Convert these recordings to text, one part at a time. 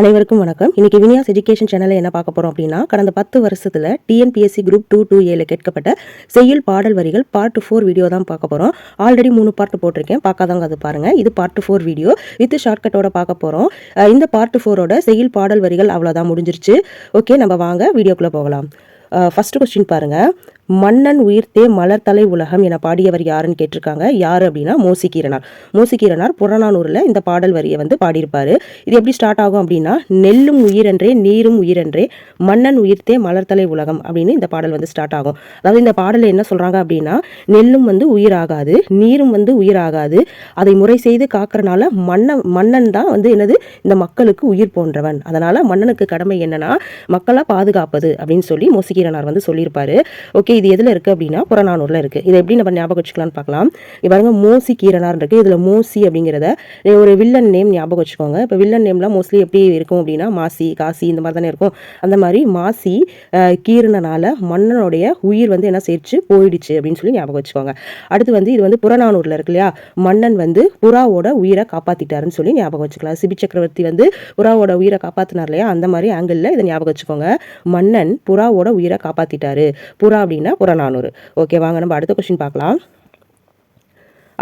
அனைவருக்கும் வணக்கம். இன்னைக்கு வினியாஸ் எஜுகேஷன் சேனலில் என்ன பார்க்க போறோம் அப்படின்னா கடந்த பத்து வருஷத்துல டிஎன்பிஎஸ்சி குரூப் டூ டூ ஏல கேட்கப்பட்ட செய்யுள் பாடல் வரிகள் பார்ட் ஃபோர் வீடியோ தான் பார்க்க போறோம். ஆல்ரெடி மூணு பார்ட் போட்டிருக்கேன். பார்க்காதவங்க அது பாருங்க. இது பார்ட் ஃபோர் வீடியோ வித் ஷார்ட்கட்டோட பார்க்க போறோம். இந்த பார்ட் ஃபோரோட செய்யுள் பாடல் வரிகள் அவ்வளோதான் முடிஞ்சிருச்சு. ஓகே நம்ம வாங்க வீடியோக்குள்ளே போகலாம். ஃபஸ்ட்டு கொஸ்டின் பாருங்கள் மன்னன் உயிர்த்தே மலர்தலை உலகம் என பாடியவர் யாருன்னு கேட்டிருக்காங்க. யார் அப்படின்னா மோசிகீரனார். மோசிகீரனார் புறநானூரில் இந்த பாடல் வரியை வந்து பாடியிருப்பாரு. இது எப்படி ஸ்டார்ட் ஆகும் அப்படின்னா நெல்லும் உயிரென்றே நீரும் உயிரென்றே மன்னன் உயிர்த்தே மலர்தலை உலகம் அப்படின்னு இந்த பாடல் வந்து ஸ்டார்ட் ஆகும். அதாவது இந்த பாடலை என்ன சொல்றாங்க அப்படின்னா நெல்லும் வந்து உயிராகாது நீரும் வந்து உயிராகாது. அதை முறை செய்து காக்கறனால மன்னன் மன்னன் தான் வந்து என்னது இந்த மக்களுக்கு உயிர் போன்றவன். அதனால மன்னனுக்கு கடமை என்னன்னா மக்களை பாதுகாப்பது அப்படின்னு சொல்லி மோசிகீரனார் வந்து சொல்லியிருப்பாரு. ஓகே இது எதில் இருக்குது அப்படின்னா புறநானூரில் இருக்குது இதை எப்படி நம்ம ஞாபகம் வச்சுக்கலாம்னு பார்க்கலாம். இங்க பாருங்க மோசி கீரனார் இருக்குது இதில் மோசி அப்படிங்கிறத ஒரு வில்லன் நேம் ஞாபகம் வச்சுக்கோங்க. இப்போ வில்லன் நேம்லாம் மோஸ்ட்லி எப்படி இருக்கும் அப்படின்னா மாசி காசி இந்த மாதிரி தானே இருக்கும். அந்த மாதிரி மாசி அஹ், மன்னனுடைய உயிர் வந்து என்ன சேர்த்து போயிடுச்சு அப்படின்னு சொல்லி ஞாபகம் வச்சுக்கோங்க. அடுத்து வந்து இது வந்து புறநானூரில் இருக்கு இல்லையா? மன்னன் வந்து புறாவோட உயிரை காப்பாற்றிட்டாருன்னு சொல்லி ஞாபகம் வச்சுக்கலாம். சிபி சக்கரவர்த்தி வந்து புறாவோட உயிரை காப்பாற்றினார் இல்லையா? அந்த மாதிரி ஆங்கிளில் இதை ஞாபகம் வச்சுக்கோங்க. மன்னன் புறாவோட உயிரை காப்பாற்றிட்டாரு புறா அப்படின்னு புறநானூறு ஓகே வாங்க நம்ம அடுத்த கொஸ்டின் பார்க்கலாம்.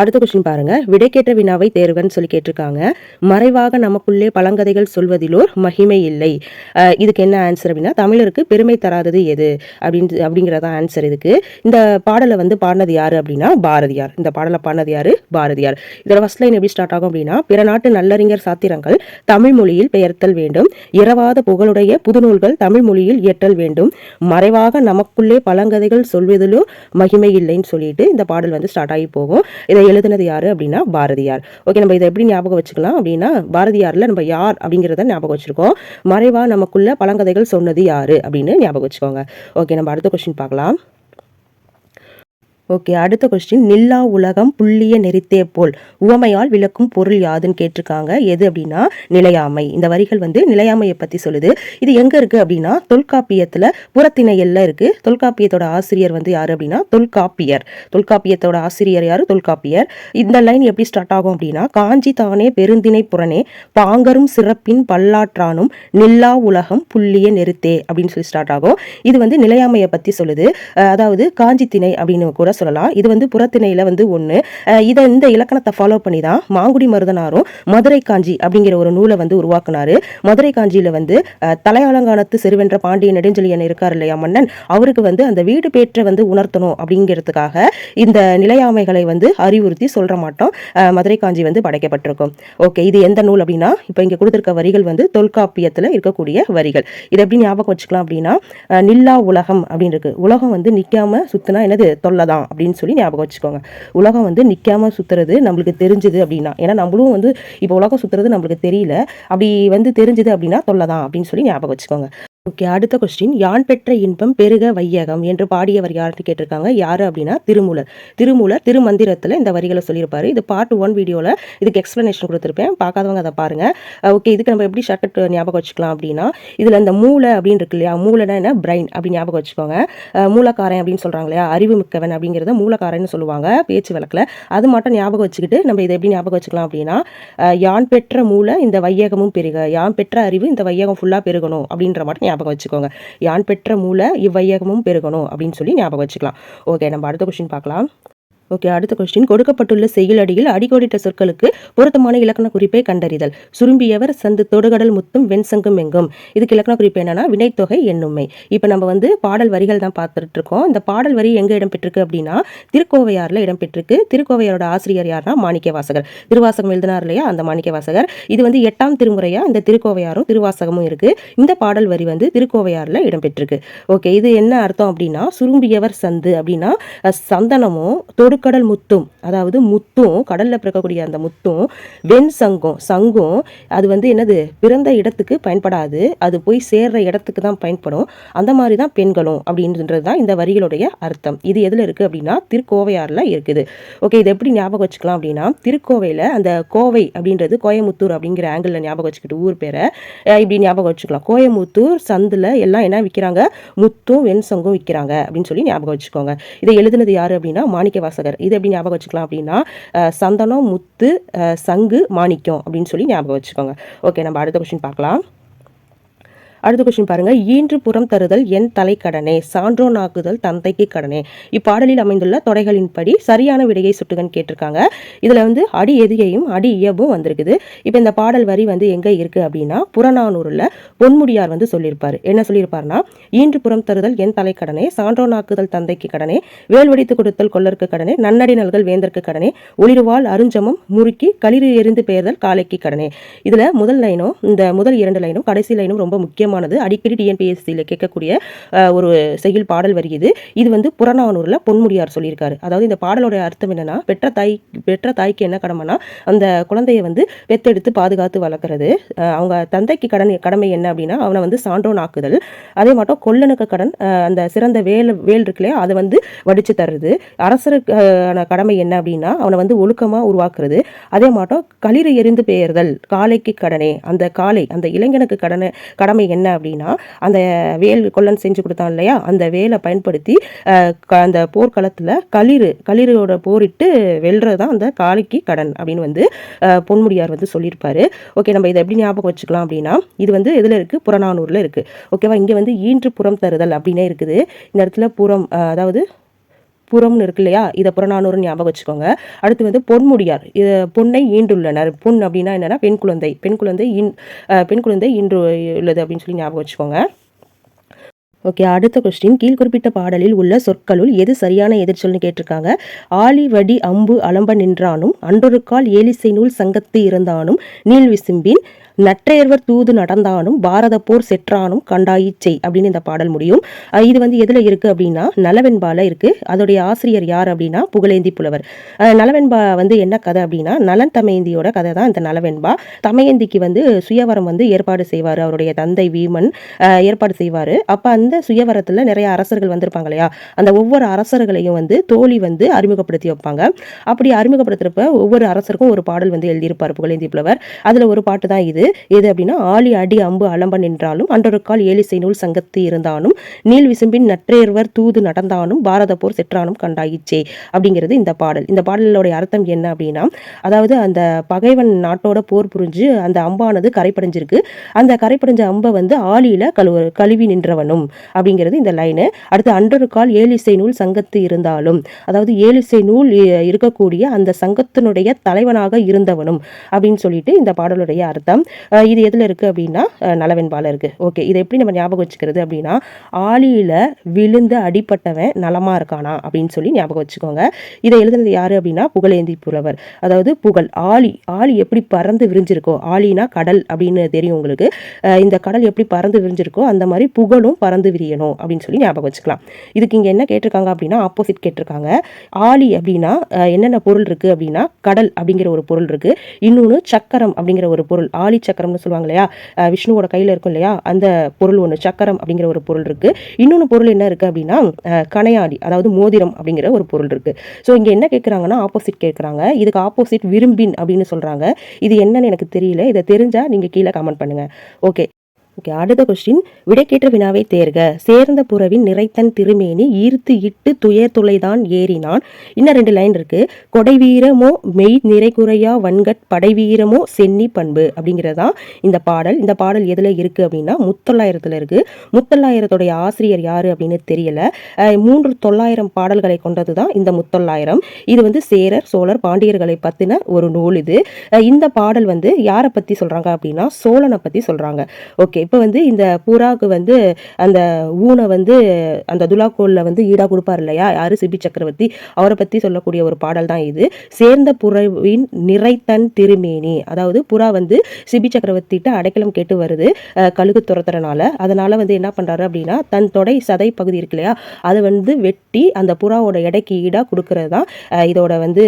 அடுத்த கொஸ்டின் பாருங்க. விடை கேட்ட வினாவை தேர்வுன்னு சொல்லி கேட்டிருக்காங்க. மறைவாக நமக்குள்ளே பழங்கதைகள் சொல்வதிலோர் மகிமை இல்லை. இதுக்கு என்ன ஆன்சர் அப்படின்னா தமிழருக்கு பெருமை தராதது எது? அப்படின்னு அப்படிங்கிறதா ஆன்சர் இதுக்கு. இந்த பாடலை வந்து பாடினது யாரு அப்படின்னா பாரதியார். இந்த பாடலை பாடினது யாரு? பாரதியார். இதோட ஃபர்ஸ்ட் லைன் எப்படி ஸ்டார்ட் ஆகும் அப்படின்னா பிற நாட்டு நல்லறிஞர் சாத்திரங்கள் தமிழ் மொழியில் பெயர்த்தல் வேண்டும். இரவாத புகழுடைய புதுநூல்கள் தமிழ் மொழியில் இயற்றல் வேண்டும். மறைவாக நமக்குள்ளே பழங்கதைகள் சொல்வதிலோ மகிமை இல்லைன்னு சொல்லிட்டு இந்த பாடல் வந்து ஸ்டார்ட் ஆகி போகும். இதை எழுதுனது யாரு அப்படின்னா பாரதியார். ஓகே நம்ம இதை எப்படி ஞாபகம் வச்சுக்கலாம் அப்படின்னா பாரதியார்ல நம்ம யார் அப்படிங்கிறத ஞாபகம் வச்சிருக்கோம். மறைவா நமக்குள்ள பழங்கதைகள் சொன்னது யாரு அப்படின்னு ஞாபகம் வச்சுக்கோங்க. ஓகே நம்ம அடுத்த கொஸ்டின் பார்க்கலாம். ஓகே அடுத்த கொஸ்டின் நில்லா உலகம் புள்ளிய நெறித்தே போல். உவமையால் விளக்கும் பொருள் யாதுன்னு கேட்டிருக்காங்க. எது அப்படின்னா நிலையாமை. இந்த வரிகள் வந்து நிலையாமையை பத்தி சொல்லுது. இது எங்க இருக்கு அப்படின்னா தொல்காப்பியத்துல புறத்திணையல்ல இருக்கு. தொல்காப்பியத்தோட ஆசிரியர் வந்து யாரு அப்படின்னா தொல்காப்பியர். தொல்காப்பியத்தோட ஆசிரியர் யாரு? தொல்காப்பியர். இந்த லைன் எப்படி ஸ்டார்ட் ஆகும் அப்படின்னா காஞ்சி தானே பெருந்திணை புறனே பாங்கரும் சிறப்பின் பல்லாற்றானும் நில்லா உலகம் புள்ளிய நெருத்தே அப்படின்னு சொல்லி ஸ்டார்ட் ஆகும். இது வந்து நிலையாமையை பத்தி சொல்லுது. அதாவது காஞ்சி திணை அப்படின்னு கூட சொல்லலாம். இது வந்து புறத்திணையில வந்து ஒண்ணு. இதை இந்த இலக்கணத்தை ஃபாலோ பண்ணி தான் மாங்குடி மருதனாரும் மதுரை காஞ்சி அப்படிங்கிற ஒரு நூலை வந்து உருவாக்குனாரு. மதுரை காஞ்சியில வந்து தலையாலங்கானத்து சிறுவென்ற பாண்டிய நெடுஞ்செழியன் இருக்கார் இல்லையா மன்னன்? அவருக்கு வந்து அந்த வீடு பேற்ற வந்து உணர்த்தணும் அப்படிங்கிறதுக்காக இந்த நிலையாமைகளை வந்து அறிவுறுத்தி சொல்ற மாட்டோம். மதுரை காஞ்சி வந்து படைக்கப்பட்டிருக்கும். ஓகே இது எந்த நூல் அப்படின்னா இப்போ இங்கே கொடுத்துருக்க வரிகள் வந்து தொல்காப்பியத்தில் இருக்கக்கூடிய வரிகள். இதை எப்படி ஞாபகம் வச்சுக்கலாம் அப்படின்னா நில்லா உலகம் அப்படின்னு இருக்கு. உலகம் வந்து நிற்காம சுத்தினா என்னது? தொல்லைதான். அப்படின்னு சொல்லி ஞாபகம் வச்சுக்கோங்க. உலகம் வந்து நிற்காமல் சுத்துறது நம்மளுக்கு தெரிஞ்சுது அப்படின்னா ஏன்னா நம்மளும் வந்து இப்போ உலகம் சுத்துறது நம்மளுக்கு தெரியல. அப்படி வந்து தெரிஞ்சுது அப்படின்னா தொல்லை தான் அப்படின்னு சொல்லி ஞாபகம் வச்சுக்கோங்க. ஓகே அடுத்த கொஸ்டின் யான் பெற்ற இன்பம் பெருக வையகம் என்று பாடியவர் யாருன்னு கேட்டிருக்காங்க. யாரு அப்படின்னா திருமூலர். திருமூலர் திருமந்திரத்தில் இந்த வரிகளை சொல்லியிருப்பாரு. இது பார்ட் ஒன் வீடியோவில் இதுக்கு எக்ஸ்பிளனேஷன் கொடுத்துருப்பேன். பார்க்காதவங்க அதை பாருங்க. ஓகே இதுக்கு நம்ம எப்படி ஷார்ட்கட் ஞாபகம் வச்சுக்கலாம் அப்படின்னா இதில் இந்த மூளை அப்படின்னு இருக்கு இல்லையா? மூளைனா என்ன? பிரைன் அப்படி ஞாபகம் வச்சுக்கோங்க. மூலக்காரன் அப்படின்னு சொல்கிறாங்க இல்லையா? அறிவு மிக்கவன் அப்படிங்கிறத மூலக்காரன்னு சொல்லுவாங்க பேச்சு வழக்கில். அது மட்டும் ஞாபகம் வச்சுக்கிட்டு நம்ம இதை எப்படி ஞாபகம் வச்சுக்கலாம் அப்படின்னா யான் பெற்ற மூளை இந்த வையகமும் பெருக. யான் பெற்ற அறிவு இந்த வையகம் ஃபுல்லாக பெருகணும் அப்படின்ற மட்டும் ஞாபகம் வச்சுக்கோங்க. யான் பெற்ற மூளை இவ்வையகமும் பெருகணும் அப்படின்னு சொல்லி ஞாபகம் வச்சுக்கலாம். ஓகே நம்ம அடுத்த கொஸ்டின் பார்க்கலாம். ஓகே அடுத்த கொஸ்டின் கொடுக்கப்பட்டுள்ள செய்யுளடியில் அடிக்கோடிட்ட சொற்களுக்கு பொருத்தமான இலக்கண குறிப்பை கண்டறிதல். சுரும்பியவர் சந்து தொடுகடல் முத்தும் வெண்சங்கும் எங்கும். இதுக்கு இலக்கண குறிப்பு என்னன்னா வினைத்தொகை எண்ணுமை. இப்போ நம்ம வந்து பாடல் வரிகள் தான் பார்த்துட்டு இருக்கோம் இந்த பாடல் வரி எங்கே இடம்பெற்றிருக்கு அப்படின்னா திருக்கோவையாரில் இடம்பெற்றிருக்கு. திருக்கோவையாரோட ஆசிரியர் யாருன்னா மாணிக்க வாசகர் திருவாசகம் எழுதினார் இல்லையா? அந்த மாணிக்க வாசகர் இது வந்து எட்டாம் திருமுறையா? இந்த திருக்கோவையாரும் திருவாசகமும் இருக்கு. இந்த பாடல் வரி வந்து திருக்கோவையாரில் இடம்பெற்றிருக்கு. ஓகே இது என்ன அர்த்தம் அப்படின்னா சுரும்பியவர் சந்து அப்படின்னா சந்தனமும் தொடு தொடுக்கடல் முத்தும் அதாவது முத்தும் கடலில் பிறக்கக்கூடிய அந்த முத்தும் வெண் சங்கம் சங்கம் அது வந்து என்னது பிறந்த இடத்துக்கு பயன்படாது. அது போய் சேர்ற இடத்துக்கு தான் பயன்படும். அந்த மாதிரி தான் பெண்களும் அப்படின்றது தான் இந்த வரிகளுடைய அர்த்தம். இது எதில் இருக்குது அப்படின்னா திருக்கோவையாரில் இருக்குது. ஓகே இது எப்படி ஞாபகம் வச்சுக்கலாம் அப்படின்னா திருக்கோவையில் அந்த கோவை அப்படின்றது கோயமுத்தூர் அப்படிங்கிற ஆங்கிளில் ஞாபகம் வச்சுக்கிட்டு ஊர் பேரை இப்படி ஞாபகம் வச்சுக்கலாம். கோயமுத்தூர் சந்தில் எல்லாம் என்ன விற்கிறாங்க முத்தும் வெண் சங்கம் விற்கிறாங்க அப்படின்னு சொல்லி ஞாபகம் வச்சுக்கோங்க. இதை எழுதுனது யார் அப்படின்னா மாணிக்க வாசகர் இது எப்படி ஞாபகம் வச்சுக்கலாம் அப்படின்னா சந்தனம் முத்து சங்கு மாணிக்கம் அப்படின்னு சொல்லி ஞாபகம் வச்சுக்கோங்க. ஓகே நம்ம அடுத்த கொஸ்டின் பார்க்கலாம். அடுத்த கொஸ்டின் பாருங்க. ஈன்று புறம் தருதல் என் தலைக்கடனே சான்றோனாக்குதல் தந்தைக்கு கடனே. இப்பாடலில் அமைந்துள்ள தொடைகளின்படி சரியான விடையை சுட்டுகன்னு கேட்டிருக்காங்க. இதுல வந்து அடி எதிகையும் அடி இயபும் வந்திருக்குது. இப்போ இந்த பாடல் வரி வந்து எங்க இருக்கு அப்படின்னா புறநானூறுல பொன்முடியார் வந்து சொல்லியிருப்பாரு. என்ன சொல்லியிருப்பாருன்னா ஈன்று புறம் தருதல் என் தலைக்கடனே சான்றோனாக்குதல் தந்தைக்கு கடனே வேல்வடித்து கொடுத்தல் கொல்லருக்கு கடனே நன்னடி நல்கள் வேந்தற்கு கடனே ஒளிருவாள் அருஞ்சமம் முறுக்கி களிறு எரிந்து பெயர்தல் காலைக்கு கடனே. இதுல முதல் லைனும் இந்த முதல் இரண்டு லைனும் கடைசி லைனும் ரொம்ப முக்கியம் முக்கியமானது. அடிக்கடி டிஎன்பிஎஸ்சியில் கேட்கக்கூடிய ஒரு செய்யுள் பாடல் வருகிறது இது. வந்து புறநானூறுல பொன்முடியார் சொல்லியிருக்காரு. அதாவது இந்த பாடலோட அர்த்தம் என்னன்னா பெற்ற தாய் பெற்ற தாய்க்கு என்ன கடமைனா அந்த குழந்தையை வந்து பெத்தெடுத்து பாதுகாத்து வளர்க்குறது. அவங்க தந்தைக்கு கடன் கடமை என்ன அப்படின்னா அவனை வந்து சான்றோன் ஆக்குதல் அதே மாட்டோம் கொல்லனுக்கு கடன் அந்த சிறந்த வேல் வேல் இருக்கு இல்லையா அதை வந்து வடிச்சு தர்றது. அரசருக்கான கடமை என்ன அப்படின்னா அவனை வந்து ஒழுக்கமாக உருவாக்குறது. அதே மாட்டோம் களிறு எரிந்து பெயர்தல் காளைக்கு கடனே. அந்த காளை அந்த இளைஞனுக்கு கடனை கடமை என்ன என்ன அப்படின்னா அந்த வேல் கொல்லன் செஞ்சு கொடுத்தான் இல்லையா? அந்த வேலை பயன்படுத்தி க- அந்த போர்க்களத்தில் களிறு களிரோட போரிட்டு வெல்றது தான் அந்த காளைக்கு கடன் அப்படின்னு வந்து பொன்முடியார் வந்து சொல்லியிருப்பாரு. ஓகே நம்ம இதை எப்படி ஞாபகம் வச்சுக்கலாம் அப்படின்னா இது வந்து எதில் இருக்குது புறநானூரில் இருக்குது ஓகேவா? இங்கே வந்து ஈன்று புறம் தருதல் அப்படின்னே இருக்குது. இந்த இடத்துல புறம் அதாவது புறம்னு இருக்கு இல்லையா? இதை புறநானூறு ஞாபகம் வச்சுக்கோங்க. அடுத்து வந்து பொன்முடியார். பொண்ணை ஈண்டுள்ளனர். பொன் அப்படின்னா என்னன்னா பெண் குழந்தை. பெண் குழந்தை ஈன் பெண் குழந்தை ஈன்று உள்ளது அப்படின்னு சொல்லி ஞாபகம் வச்சுக்கோங்க. ஓகே அடுத்த கொஸ்டின் கீழ்குறிப்பிட்ட பாடலில் உள்ள சொற்களுள் எது சரியான எதிர்ச்சொல்னு கேட்டிருக்காங்க. ஆலி வடி அம்பு அலம்ப நின்றானும் அன்றொரு கால் ஏலிசை நூல் சங்கத்து இருந்தானும் நீள் விசும்பின் நற்றையர்வர் தூது நடந்தானும் பாரத போர் செற்றானும் கண்டாயிச்சை அப்படின்னு இந்த பாடல் முடியும். இது வந்து எதில் இருக்கு அப்படின்னா நலவெண்பால இருக்கு. அதோடைய ஆசிரியர் யார் அப்படின்னா புகழேந்தி புலவர். நலவெண்பா வந்து என்ன கதை அப்படின்னா நலன் தமையந்தியோட கதை தான் இந்த நலவெண்பா. தமயந்திக்கு வந்து சுயவரம் வந்து ஏற்பாடு செய்வார். அவருடைய தந்தை வீமன் ஏற்பாடு செய்வார். அப்போ அந்த சுயவரத்தில் நிறைய அரசர்கள் வந்திருப்பாங்க இல்லையா? அந்த ஒவ்வொரு அரசர்களையும் வந்து தோழி வந்து அறிமுகப்படுத்தி வைப்பாங்க. அப்படி அறிமுகப்படுத்துறப்ப ஒவ்வொரு அரசருக்கும் ஒரு பாடல் வந்து எழுதியிருப்பார் புகழேந்தி புலவர். அதில் ஒரு பாட்டு தான் இது. எது அப்படின்னா ஆலி அடி அம்பு அலம்ப நின்றாலும் அன்றொருக்கால் ஏழிசை ஏலிசை நூல் சங்கத்து இருந்தானும் நீள் விசும்பின் நற்றேர்வர் தூது நடந்தானும் பாரத போர் செற்றானும் கண்டாயிச்சே அப்படிங்கிறது இந்த பாடல். இந்த பாடலோடைய அர்த்தம் என்ன அப்படின்னா அதாவது அந்த பகைவன் நாட்டோட போர் புரிஞ்சு அந்த அம்பானது கரைப்படைஞ்சிருக்கு. அந்த கரைப்படைஞ்ச அம்பை வந்து ஆலியில கழுவ கழுவி நின்றவனும் அப்படிங்கிறது இந்த லைனு. அடுத்து அன்றொருக்கால் ஏழிசை ஏலிசை நூல் சங்கத்து இருந்தாலும் அதாவது ஏலிசை நூல் இருக்கக்கூடிய அந்த சங்கத்தினுடைய தலைவனாக இருந்தவனும் அப்படின்னு சொல்லிட்டு இந்த பாடலுடைய அர்த்தம். இது எதுல இருக்கு அப்படின்னா நலவெண்பால் இருக்குது ஓகே இதை எப்படி நம்ம ஞாபகம் வச்சுக்கிறது அப்படின்னா ஆலியில விழுந்து அடிப்பட்டவன் நலமா இருக்கானா அப்படின்னு சொல்லி ஞாபகம் வச்சுக்கோங்க. இதை எழுதுனது யாரு அப்படின்னா புகழேந்தி புலவர். அதாவது புகழ் ஆளி ஆழி எப்படி பறந்து விரிஞ்சிருக்கோ ஆழினா கடல் அப்படின்னு தெரியும் உங்களுக்கு. இந்த கடல் எப்படி பறந்து விரிஞ்சிருக்கோ அந்த மாதிரி புகழும் பறந்து விரியணும் அப்படின்னு சொல்லி ஞாபகம் வச்சுக்கலாம். இதுக்கு இங்க என்ன கேட்டிருக்காங்க அப்படின்னா ஆப்போசிட் கேட்டிருக்காங்க. ஆழி அப்படின்னா என்னென்ன பொருள் இருக்கு அப்படின்னா கடல் அப்படிங்கிற ஒரு பொருள் இருக்கு. இன்னொன்று சக்கரம் அப்படிங்கிற ஒரு பொருள். ஆழி சக்கரம்னு சொல்லுவாங்க இல்லையா விஷ்ணுவோட கையில இருக்கும் இல்லையா? அந்த பொருள் ஒன்று சக்கரம் அப்படிங்கிற ஒரு பொருள் இருக்கு. இன்னொன்று பொருள் என்ன இருக்கு அப்படின்னா கணையாடி அதாவது மோதிரம் அப்படிங்கிற ஒரு பொருள் இருக்கு. ஸோ இங்கே என்ன கேட்குறாங்கன்னா ஆப்போசிட் கேட்குறாங்க இதுக்கு ஆப்போசிட் விரும்பின் அப்படின்னு சொல்கிறாங்க இது என்னன்னு எனக்கு தெரியல. இதை தெரிஞ்சால் நீங்கள் கீழே கமெண்ட் பண்ணுங்க. ஓகே ஓகே அடுத்த கொஸ்டின் விடைக்கேற்ற வினாவை தேர்க. சேர்ந்த புறவின் நிறைத்தன் திருமேனி ஈர்த்து இட்டு துயர் துளைதான் ஏறினான். இன்னும் ரெண்டு லைன் இருக்கு. கொடை வீரமோ மெய் நிறைகுறையா வன்கட் படை வீரமோ சென்னி பண்பு அப்படிங்கிறதான் இந்த பாடல். இந்த பாடல் எதுல இருக்கு அப்படின்னா முத்தொள்ளாயிரத்துல இருக்கு. முத்தொள்ளாயிரத்துடைய ஆசிரியர் யாரு அப்படின்னு தெரியல. மூன்று தொள்ளாயிரம் பாடல்களை கொண்டது தான் இந்த முத்தொள்ளாயிரம். இது வந்து சேரர் சோழர் பாண்டியர்களை பத்தின ஒரு நூல் இது. இந்த பாடல் வந்து யாரை பத்தி சொல்றாங்க அப்படின்னா சோழனை பத்தி சொல்றாங்க. ஓகே இப்போ வந்து இந்த புறாவுக்கு வந்து அந்த ஊனை வந்து அந்த துலாக்கோலில் வந்து ஈடாக கொடுப்பார் இல்லையா? யாரு? சிபி சக்கரவர்த்தி. அவரை பற்றி சொல்லக்கூடிய ஒரு பாடல் தான் இது. சேர்ந்த புறவின் நிறைத்தன் திருமேனி. அதாவது புறா வந்து சிபி சக்கரவர்த்திட்ட அடைக்கலம் கேட்டு வருது கழுகு துரத்துறனால. அதனால் வந்து என்ன பண்ணுறாரு அப்படின்னா தன் தொடை சதை பகுதி இருக்கு இல்லையா? அதை வந்து வெட்டி அந்த புறாவோட எடைக்கு ஈடாக கொடுக்கறது தான் இதோட வந்து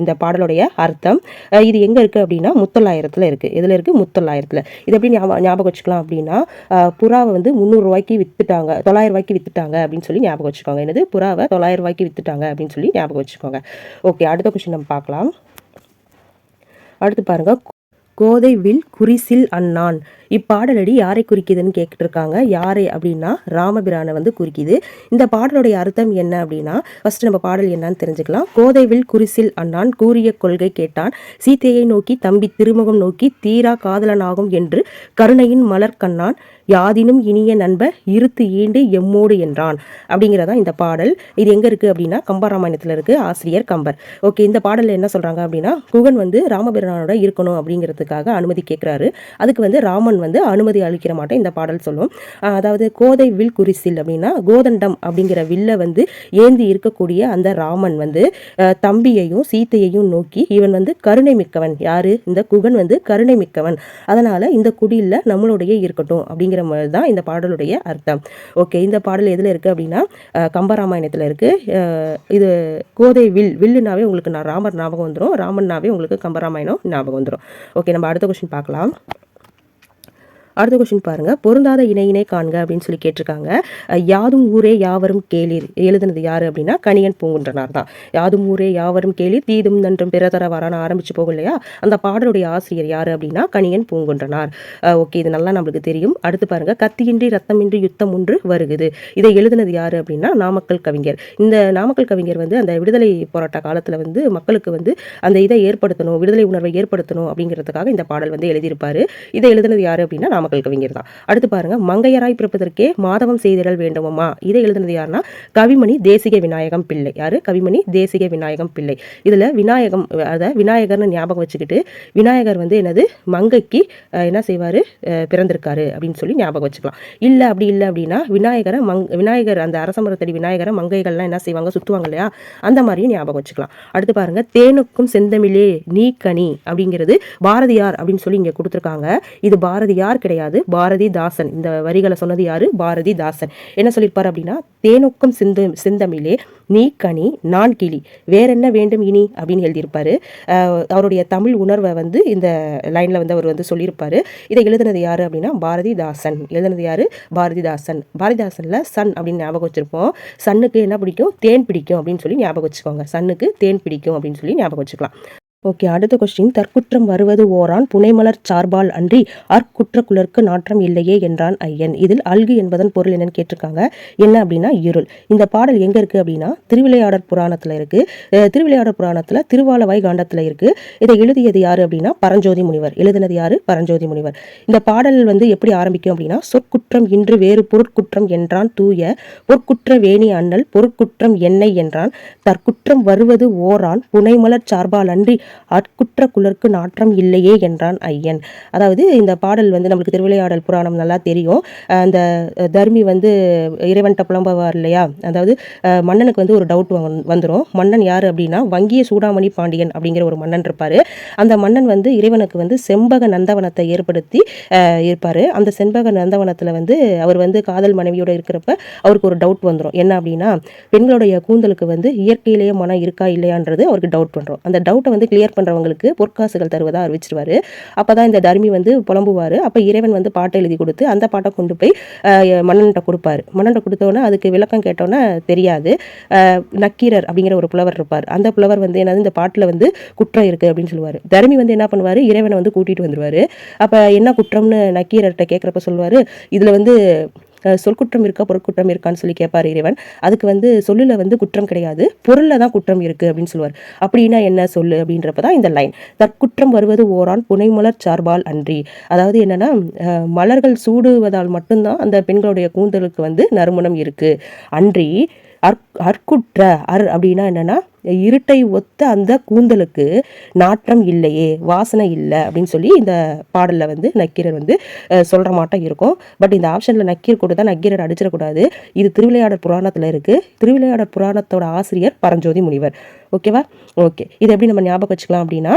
இந்த பாடலுடைய அர்த்தம். இது எங்கே இருக்குது அப்படின்னா முத்தொள்ளாயிரத்தில் இருக்குது இதில் இருக்கு? முத்தொள்ளாயிரத்தில் இது எப்படி ஞாபகம் வச்சுக்கலாம்? வச்சுக்கலாம் அப்படின்னா புறாவை வந்து முந்நூறு ரூபாய்க்கு வித்துட்டாங்க தொள்ளாயிரம் ரூபாய்க்கு வித்துட்டாங்க அப்படின்னு சொல்லி ஞாபகம் வச்சுக்கோங்க. என்னது? புறாவை தொள்ளாயிரம் ரூபாய்க்கு வித்துட்டாங்க அப்படின்னு சொல்லி ஞாபகம் வச்சுக்கோங்க. ஓகே அடுத்த கொஸ்டின் நம்ம பார்க்கலாம். அடுத்து பாருங்க. கோதை வில் குறிசில் அண்ணான் இப்பாடலடி யாரை குறிக்குதுன்னு கேட்டுருக்காங்க யாரை அப்படின்னா ராமபிரானை வந்து குறிக்குது. இந்த பாடலுடைய அர்த்தம் என்ன அப்படின்னா ஃபர்ஸ்ட் நம்ம பாடல் என்னன்னு தெரிஞ்சுக்கலாம். கோதைவில் குறிசில் அண்ணான் கூறிய கொள்கை கேட்டான். சீத்தையை நோக்கி தம்பி திருமுகம் நோக்கி தீரா காதலனாகும் என்று கருணையின் மலர் கண்ணான். யாதினும் இனிய நண்ப இருத்து ஈண்டு எம்மோடு என்றான். அப்படிங்கிறதான் இந்த பாடல். இது எங்க இருக்கு அப்படின்னா கம்பராமாயணத்துல இருக்கு ஆசிரியர் கம்பர். ஓகே இந்த பாடல்ல என்ன சொல்றாங்க அப்படின்னா குகன் வந்து ராமபிரானோட இருக்கணும் அப்படிங்கிறதுக்காக அனுமதி கேட்கிறாரு அதுக்கு வந்து ராமன் வந்து அனுமதி அளிக்கிற மாட்டேன் இந்த பாடல் சொல்லும் அதாவது கோதை வில் குறிசில் அப்படின்னா கோதண்டம் அப்படிங்கிற வில்ல வந்து ஏந்தி இருக்கக்கூடிய அந்த ராமன் வந்து தம்பியையும் சீத்தையையும் நோக்கி இவன் வந்து கருணை மிக்கவன். யாரு? இந்த குகன் வந்து கருணை மிக்கவன். அதனால இந்த குடியில் நம்மளுடைய இருக்கட்டும் அப்படிங்கிற மாதிரி தான் இந்த பாடலுடைய அர்த்தம். ஓகே இந்த பாடல் எதில் இருக்குது அப்படின்னா கம்பராமாயணத்தில் இருக்குது இது கோதை வில் வில்லுனாவே உங்களுக்கு நான் ராமர் ஞாபகம் வந்துடும் ராமன்னாவே உங்களுக்கு கம்பராமாயணம் ஞாபகம் வந்துடும் ஓகே நம்ம அடுத்த கொஸ்டின் பார்க்கலாம். அடுத்த கொஸ்டின் பாருங்க. பொருந்தாத இணையினை காண்க அப்படின்னு சொல்லி கேட்டிருக்காங்க. யாதும் ஊரே யாவரும் கேளீர் எழுதுனது யாரு அப்படின்னா கணியன் பூங்குன்றனார் தான். யாதும் ஊரே யாவரும் கேளீர் தீதும் நன்றும் பிறதர வரான ஆரம்பிச்சு போகும் இல்லையா? அந்த பாடலுடைய ஆசிரியர் யாரு அப்படின்னா கணியன் பூங்குன்றனார். ஓகே இது நல்லா நம்மளுக்கு தெரியும். அடுத்து பாருங்க. கத்தியின்றி ரத்தமின்றி யுத்தம் ஒன்று வருகுது. இதை எழுதுனது யாரு அப்படின்னா நாமக்கல் கவிஞர். இந்த நாமக்கல் கவிஞர் வந்து அந்த விடுதலை போராட்ட காலத்தில் வந்து மக்களுக்கு வந்து அந்த இதை ஏற்படுத்தணும் விடுதலை உணர்வை ஏற்படுத்தணும் அப்படிங்கிறதுக்காக இந்த பாடல் வந்து எழுதியிருப்பாரு. இதை எழுதுனது யாரு அப்படின்னா நாமக்கல் கவிஞர் தான் அடுத்து பாருங்க மங்கையராய் பிறப்பதற்கே மாதவம் செய்திடல் வேண்டுமம்மா? இதை எழுதுனது யாருன்னா கவிமணி தேசிக விநாயகம் பிள்ளை. யாரு? கவிமணி தேசிக விநாயகம் பிள்ளை. இதுல விநாயகம் அதை விநாயகர்னு ஞாபகம் வச்சுக்கிட்டு விநாயகர் வந்து என்னது? மங்கைக்கு என்ன செய்வாரு? பிறந்திருக்காரு அப்படின்னு சொல்லி ஞாபகம் வச்சுக்கலாம். இல்ல அப்படி இல்லை அப்படின்னா விநாயகரை மங் விநாயகர் அந்த அரசமரத்தடி விநாயகரை மங்கைகள்லாம் என்ன செய்வாங்க? சுத்துவாங்க இல்லையா? அந்த மாதிரியும் ஞாபகம் வச்சுக்கலாம். அடுத்து பாருங்க தேனுக்கும் செந்தமிழே நீ கனி அப்படிங்கிறது பாரதியார் அப்படின்னு சொல்லி இங்க கொடுத்துருக்காங்க. இது பாரதியார் கிடையாது பாரதிதாசன் இந்த வரிகளை சொன்னது யாரு? பாரதிதாசன். என்ன சொல்லியிருப்பார் அப்படின்னா தேனுக்கும் சிந்து செந்தமிழே நீ கனி நான் கிளி. வேற என்ன வேண்டும் இனி? அப்படின்னு எழுதியிருப்பாரு. அவருடைய தமிழ் உணர்வை வந்து இந்த லைன்ல வந்து அவர் வந்து சொல்லியிருப்பாரு. இதை எழுதுனது யாரு அப்படின்னா பாரதிதாசன். எழுதுனது யாரு? பாரதிதாசன். பாரதிதாசன்ல சன் அப்படின்னு ஞாபகம் வச்சிருப்போம். சன்னுக்கு என்ன பிடிக்கும்? தேன் பிடிக்கும் அப்படின்னு சொல்லி ஞாபகம் வச்சுக்கோங்க. சன்னுக்கு தேன் பிடிக்கும் அப்படின்னு சொல்லி ஞாபகம் வச்சுக்கலாம். ஓகே அடுத்த கொஸ்டின் தற்குற்றம் வருவது ஓரான் புனைமலர் சார்பால் அன்றி அற்குற்ற நாற்றம் இல்லையே என்றான் ஐயன். இதில் அல்கு என்பதன் பொருள் என்னன்னு கேட்டிருக்காங்க. என்ன அப்படின்னா இருள். இந்த பாடல் எங்கே இருக்குது அப்படின்னா திருவிளையாடற் புராணத்தில் இருக்குது திருவிளையாடற் புராணத்தில் திருவாலவாய் காண்டத்தில் இருக்குது இதை எழுதியது யார் அப்படின்னா பரஞ்சோதி முனிவர். எழுதினது யார்? பரஞ்சோதி முனிவர். இந்த பாடல் வந்து எப்படி ஆரம்பிக்கும் அப்படின்னா சொற்குற்றம் இன்று வேறு பொருட்குற்றம் என்றான் தூய பொற்குற்ற வேணி அண்ணல் பொருட்குற்றம் என்னை என்றான். தற்குற்றம் வருவது ஓரான் புனைமலர் சார்பால் அன்றி ஆட்குற்ற குலர்க்கு நாற்றம் இல்லையே என்றான் ஐயன். அதாவது இந்த பாடல் வந்து நம்மளுக்கு திருவிளையாடல் புராணம் நல்லா தெரியும். அந்த தர்மி வந்து இறைவன்கிட்ட புலம்புவார் இல்லையா? அதாவது மன்னனுக்கு வந்து ஒரு டவுட் வந்துடும் மன்னன் யார் அப்படின்னா வங்கிய சூடாமணி பாண்டியன் அப்படிங்கிற ஒரு மன்னன் இருப்பார். அந்த மன்னன் வந்து இறைவனுக்கு வந்து செம்பக நந்தவனத்தை ஏற்படுத்தி இருப்பார். அந்த செண்பக நந்தவனத்தில் வந்து அவர் வந்து காதல் மனைவியோட இருக்கிறப்ப அவருக்கு ஒரு டவுட் வந்துடும் என்ன அப்படின்னா பெண்களுடைய கூந்தலுக்கு வந்து இயற்கையிலேயே மனம் இருக்கா இல்லையான்றது அவருக்கு டவுட் பண்ணுறோம் அந்த டவுட்டை வந்து கிளியர் பண்ணுறவங்களுக்கு பொற்காசுகள் தருவதாக அறிவிச்சிருவாரு. அப்போ தான் இந்த தர்மி வந்து புலம்புவார். அப்போ இறைவன் வந்து பாட்டை எழுதி கொடுத்து அந்த பாட்டை கொண்டு போய் அஹ், மன்னன்கிட்ட கொடுப்பாரு. மன்னன்கிட்ட கொடுத்தோன்னே அதுக்கு விளக்கம் கேட்டோன்னே தெரியாது. நக்கீரர் அப்படிங்கிற ஒரு புலவர் இருப்பார். அந்த புலவர் வந்து என்னது இந்த பாட்டில் வந்து குற்றம் இருக்குது அப்படின்னு சொல்லுவார். தர்மி வந்து என்ன பண்ணுவார் இறைவனை வந்து கூட்டிகிட்டு வந்துடுவார் அப்போ என்ன குற்றம்னு நக்கீரர்கிட்ட கேட்குறப்ப சொல்லுவார் இதில் வந்து சொல்குற்றம் இருக்கா பொருட்குற்றம் இருக்கான்னு சொல்லி கேட்பார் இறைவன். அதுக்கு வந்து சொல்லில் வந்து குற்றம் கிடையாது. பொருளில் தான் குற்றம் இருக்குது அப்படின்னு சொல்லுவார். அப்படின்னா என்ன சொல்லு அப்படின்றப்ப தான் இந்த லைன் தற்குற்றம் வருவது ஓரான் புனைமலர் சார்பால் அன்றி. அதாவது என்னென்னா மலர்கள் சூடுவதால் மட்டும்தான் அந்த பெண்களுடைய கூந்தலுக்கு வந்து நறுமணம் இருக்குது அன்றி அற் அற்குற்ற அர் அப்படின்னா என்னென்னா இருட்டை ஒத்த அந்த கூந்தலுக்கு நாற்றம் இல்லையே வாசனை இல்லை அப்படின்னு சொல்லி இந்த பாடலில் வந்து நக்கீரர் வந்து சொல்கிற மாட்டம் இருக்கும். பட் இந்த ஆப்ஷனில் நக்கீர் கூட தான் நக்கீரர் அடிச்சிடக்கூடாது. இது திருவிளையாடர் புராணத்தில் இருக்குது திருவிளையாடர் புராணத்தோட ஆசிரியர் பரஞ்சோதி முனிவர். ஓகேவா ஓகே இது எப்படி நம்ம ஞாபகம் வச்சுக்கலாம் அப்படின்னா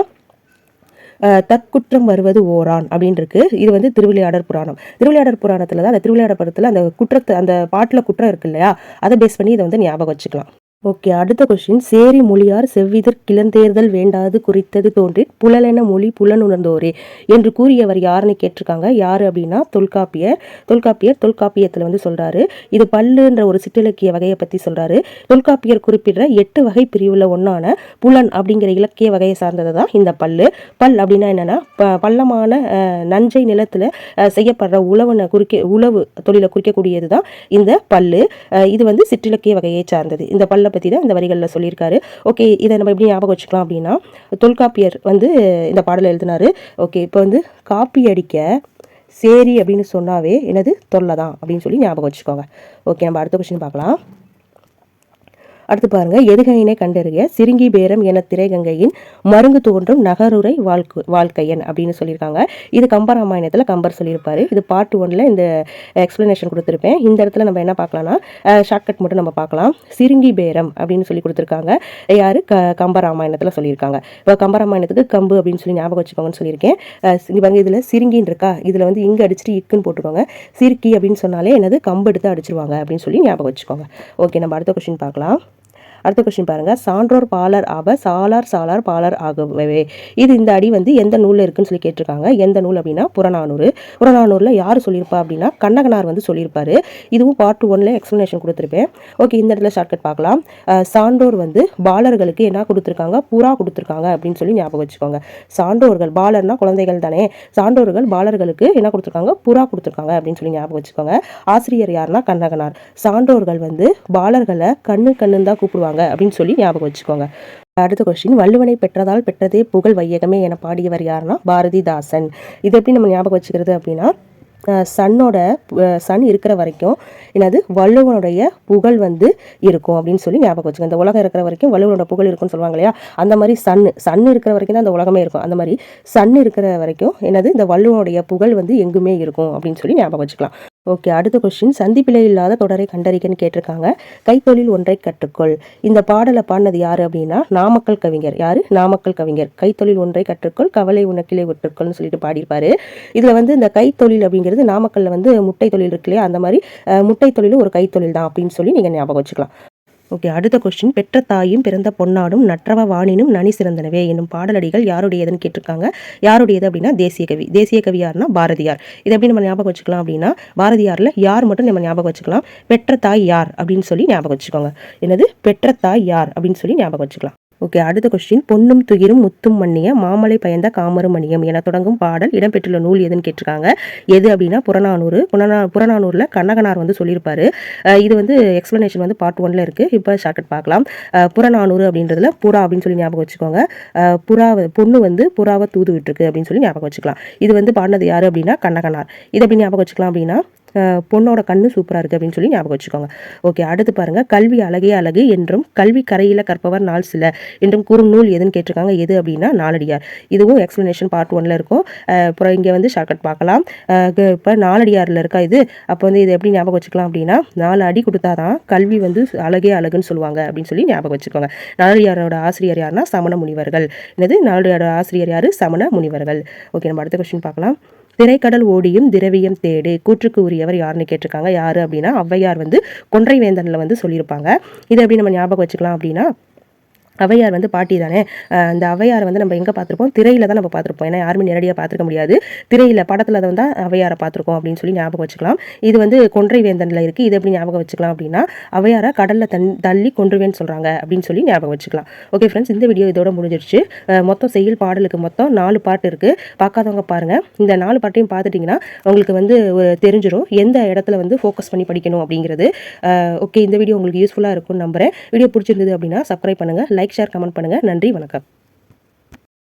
தற்குற்றம் வருவது ஓரான் அப்படின்னு இருக்கு இது வந்து திருவிளையாடர் புராணம். திருவிளையாடர் புராணத்தில் தான் அந்த திருவிளையாடர் படத்தில் அந்த குற்றத்தை அந்த பாட்டில் குற்றம் இருக்கு இல்லையா அதை பேஸ் பண்ணி இதை வந்து ஞாபகம் வச்சுக்கலாம். ஓகே அடுத்த கொஸ்டின் சேரி மொழியார் செவ்விதர் கிளந்தேர்தல் வேண்டாது குறித்தது தோன்றி புலலென மொழி புலனுணர்ந்தோரே என்று கூறியவர் யாருன்னு கேட்டிருக்காங்க. யார் அப்படின்னா தொல்காப்பியர். தொல்காப்பியர் தொல்காப்பியத்தில் வந்து சொல்கிறாரு இது பல்லுன்ற ஒரு சிற்றிலக்கிய வகையை பற்றி சொல்கிறாரு தொல்காப்பியர் குறிப்பிடுற எட்டு வகை பிரிவில் ஒன்றான புலன் அப்படிங்கிற இலக்கிய வகையை சார்ந்தது தான் இந்த பல்லு. பல் அப்படின்னா என்னென்னா பள்ளமான நஞ்சை நிலத்தில் செய்யப்படுற உழவுனை குறிக்க உழவு தொழிலை குறிக்கக்கூடியது தான் இந்த பல்லு. இது வந்து சிற்றிலக்கிய வகையை சார்ந்தது. இந்த பல்ல பற்றி தான் இந்த வரிகளில் சொல்லியிருக்காரு. ஓகே இதை நம்ம எப்படி ஞாபகம் வச்சுக்கலாம் அப்படின்னா தொல்காப்பியர் வந்து இந்த பாடலை எழுதினார். ஓகே இப்போ வந்து காப்பி அடிக்க சேரி அப்படின்னு சொன்னாவே என்னது? தொல்லை தான் அப்படின்னு சொல்லி ஞாபகம் வச்சுக்கோங்க. ஓகே நம்ம அடுத்த கொஸ்டின் பார்க்கலாம். அடுத்து பாருங்க எதுகையினை கண்டறிய சிறுங்கி பேரம் என திரைகங்கையின் மருங்கு தோன்றும் நகருரை வாழ்க்கு வாழ்க்கையன் அப்படின்னு சொல்லியிருக்காங்க. இது கம்பராமாயணத்தில் கம்பர் சொல்லியிருப்பாரு. இது பார்ட் ஒன்ல இந்த எக்ஸ்பிளனேஷன் கொடுத்துருப்பேன். இந்த இடத்துல நம்ம என்ன பார்க்கலாம்னா ஷார்ட்கட் மட்டும் நம்ம பார்க்கலாம். சிறுங்கி பேரம் அப்படின்னு சொல்லி கொடுத்துருக்காங்க. யாரு? க கம்பராமாயணத்தில் சொல்லியிருக்காங்க. இப்போ கம்பராமாயணத்துக்கு கம்பு அப்படின்னு சொல்லி ஞாபகம் வச்சுக்கோங்கன்னு சொல்லியிருக்கேன். இவங்க இதில் சிறுங்கின்னு இருக்கா? இதில் வந்து இங்கே அடிச்சுட்டு இக்குன்னு போட்டுக்கோங்க. சிறுக்கி அப்படின்னு சொன்னாலே என்னது? கம்பு எடுத்து அடிச்சிருவாங்க அப்படின்னு சொல்லி ஞாபகம் வச்சுக்கோங்க. ஓகே நம்ம அடுத்த கொஸ்டின் பார்க்கலாம். அடுத்த கொஸ்டின் பாருங்க. சான்றோர் பாலர் ஆப சாலார் சாலார் பாலர் ஆகவே. இது இந்த அடி வந்து எந்த நூலில் இருக்குன்னு சொல்லி கேட்டிருக்காங்க. எந்த நூல் அப்படின்னா புறநானூறு. புறநானூரில் யார் சொல்லியிருப்பா அப்படின்னா கண்ணகனார் வந்து சொல்லியிருப்பாரு. இதுவும் பார்ட் ஒன்ல எக்ஸ்பிளனேஷன் கொடுத்துருப்பேன். ஓகே இந்த இடத்துல ஷார்ட்கட் பார்க்கலாம். சான்றோர் வந்து பாலர்களுக்கு என்ன கொடுத்துருக்காங்க? புறா கொடுத்துருக்காங்க அப்படின்னு சொல்லி ஞாபகம் வச்சுக்கோங்க. சான்றோர்கள் பாலர்னா குழந்தைகள் தானே. சான்றோர்கள் பாலர்களுக்கு என்ன கொடுத்துருக்காங்க? புறா கொடுத்துருக்காங்க அப்படின்னு சொல்லி ஞாபகம் வச்சுக்கோங்க. ஆசிரியர் யாருன்னா கண்ணகனார். சான்றோர்கள் வந்து பாலர்களை கண்ணு கண்ணுன்னு தான் கூப்பிடுவாங்க. சொல்லுவாங்க அப்படின்னு சொல்லி ஞாபகம் வச்சுக்கோங்க. அடுத்த கொஸ்டின் வள்ளுவனை பெற்றதால் பெற்றதே புகழ் வையகமே என பாடியவர் யாருன்னா பாரதிதாசன். இது எப்படி நம்ம ஞாபகம் வச்சுக்கிறது அப்படின்னா சன்னோட சன் இருக்கிற வரைக்கும் என்னது? வள்ளுவனுடைய புகழ் வந்து இருக்கும் அப்படின்னு சொல்லி ஞாபகம் வச்சுக்கோங்க. இந்த உலகம் இருக்கிற வரைக்கும் வள்ளுவனோட புகழ் இருக்கும்னு சொல்லுவாங்க இல்லையா? அந்த மாதிரி சன் சன் இருக்கிற வரைக்கும் தான் அந்த உலகமே இருக்கும். அந்த மாதிரி சன் இருக்கிற வரைக்கும் என்னது? இந்த வள்ளுவனுடைய புகழ் வந்து எங்குமே இருக்கும் அப்படின்னு சொல்லி ஞாபகம் வச்சுக்கலாம். ஓகே அடுத்த கொஸ்டின் சந்திப்பிலை இல்லாத தொடரை கண்டறிக்கன்னு கேட்டிருக்காங்க. கைத்தொழில் ஒன்றை கற்றுக்கொள். இந்த பாடலை பாடினது யாரு அப்படின்னா நாமக்கல் கவிஞர். யாரு? நாமக்கல் கவிஞர். கைத்தொழில் ஒன்றை கற்றுக்கொள் கவலை உனக்கிலே விட்டுக்கொள்னு சொல்லிட்டு பாடியிருப்பாரு. இதில் வந்து இந்த கைத்தொழில் அப்படிங்கிறது நாமக்கல்ல வந்து முட்டை தொழில் இருக்கு இல்லையா? அந்த மாதிரி முட்டை தொழிலும் ஒரு கைத்தொழில் தான் அப்படின்னு சொல்லி நீங்க ஞாபகம் வச்சுக்கலாம். ஓகே அடுத்த கொஸ்டின் பெற்ற தாயும் பிறந்த பொன்னாடும் நற்றவ வாணினும் நனி சிறந்தனவே என்னும் பாடலடிகள் யாருடையதுன்னு கேட்டிருக்காங்க. யாருடையது அப்படின்னா தேசிய கவி. தேசிய கவி யாருன்னா பாரதியார். இதை எப்படி நம்ம ஞாபகம் வச்சுக்கலாம் அப்படின்னா பாரதியாரில் யார் மட்டும் நம்ம ஞாபகம் வச்சுக்கலாம்? பெற்ற தாய் யார் அப்படின்னு சொல்லி ஞாபகம் வச்சுக்கோங்க. என்னது? பெற்ற தாய் யார் அப்படின்னு சொல்லி ஞாபகம் வச்சுக்கலாம். ஓகே அடுத்த கொஸ்டின் பொன்னும் துகிரும் முத்தும் மண்ணிய மாமலை பயந்த காமரும் மணியம் என தொடங்கும் பாடல் இடம்பெற்றுள்ள நூல் எதுன்னு கேட்டிருக்காங்க. எது அப்படின்னா புறநானூறு. புறநா புறநானூரில் கண்ணகனார் வந்து சொல்லியிருப்பாரு. இது வந்து எக்ஸ்பிளனேஷன் வந்து பார்ட் ஒன்ல இருக்கு. இப்போ ஷார்ட்கட் பார்க்கலாம். புறநானூறு அப்படின்றதுல புறா அப்படின்னு சொல்லி ஞாபகம் வச்சுக்கோங்க. புறா பொண்ணு வந்து புறாவை தூது விட்டுருக்கு அப்படின்னு சொல்லி ஞாபகம் வச்சுக்கலாம். இது வந்து பாடினது யாரு அப்படின்னா கண்ணகனார். இது அப்படி ஞாபகம் வச்சுக்கலாம் அப்படின்னா பொண்ணோட கண்ணு சூப்பராக இருக்குது அப்படின்னு சொல்லி ஞாபகம் வச்சுக்கோங்க. ஓகே அடுத்து பாருங்கள் கல்வி அழகே அழகு என்றும் கல்வி கரையில் கற்பவர் நாள் சில என்றும் கூறும் நூல் எதுன்னு கேட்டிருக்காங்க. எது அப்படின்னா நாலடியார். இதுவும் எக்ஸ்பிளனேஷன் பார்ட் ஒன்ல இருக்கும். அப்புறம் இங்கே வந்து ஷார்ட்கட் பார்க்கலாம். இப்போ நாலடியாரில் இருக்கா இது? அப்போ வந்து இது எப்படி ஞாபகம் வச்சுக்கலாம் அப்படின்னா நாலு அடி கொடுத்தா தான் கல்வி வந்து அழகே அழகுன்னு சொல்லுவாங்க அப்படின்னு சொல்லி ஞாபகம் வச்சுக்கோங்க. நாலடியாரோட ஆசிரியர் யாருன்னா சமண முனிவர்கள். என்னது? நாலடியாரோட ஆசிரியர் யார்? சமண முனிவர்கள். ஓகே நம்ம அடுத்த கொஸ்டின் பார்க்கலாம். திரைக்கடல் ஓடியும் திரவியம் தேடு. கூற்றுக்கு உரியவர் யாருன்னு கேட்டிருக்காங்க. யாரு அப்படின்னா ஔவையார் வந்து கொன்றை வேந்தனில் வந்து சொல்லியிருப்பாங்க. இதை எப்படி நம்ம ஞாபகம் வச்சுக்கலாம் அப்படின்னா அவையார் வந்து பாட்டி தானே? அந்த அவையாரை வந்து நம்ம எங்கே பார்த்துருப்போம்? திரையில் தான் நம்ம பார்த்துருப்போம். ஏன்னா யாருமே நேரடியாக பார்த்துருக்க முடியாது. திரையில் படத்தில் தான் தான் அவையாரை பார்த்துருக்கோம் அப்படின்னு சொல்லி ஞாபகம் வச்சுக்கலாம். இது வந்து கொன்றை வேந்தனில் இருக்குது இது எப்படி ஞாபகம் வச்சுக்கலாம் அப்படின்னா அவையாரை கடலில் தன் தள்ளி கொன்றுவேன்னு சொல்கிறாங்க அப்படின்னு சொல்லி ஞாபகம் வச்சுக்கலாம். ஓகே ஃப்ரெண்ட்ஸ் இந்த வீடியோ இதோட முடிஞ்சிருச்சு. மொத்தம் செய்யுள் பாடலுக்கு மொத்தம் நாலு பாட்டு இருக்குது பார்க்காதவங்க பாருங்கள் இந்த நாலு பாட்டையும் பார்த்துட்டிங்கன்னா உங்களுக்கு வந்து தெரிஞ்சிடும் எந்த இடத்துல வந்து ஃபோக்கஸ் பண்ணி படிக்கணும் அப்படிங்கிறது. ஓகே இந்த வீடியோ உங்களுக்கு யூஸ்ஃபுல்லாக இருக்கும்னு நம்புகிறேன் வீடியோ பிடிச்சிருந்தது அப்படின்னா சப்ஸ்கிரைப் பண்ணுங்கள் லைக் லைக் ஷேர் கமெண்ட் பண்ணுங்கள் நன்றி வணக்கம்.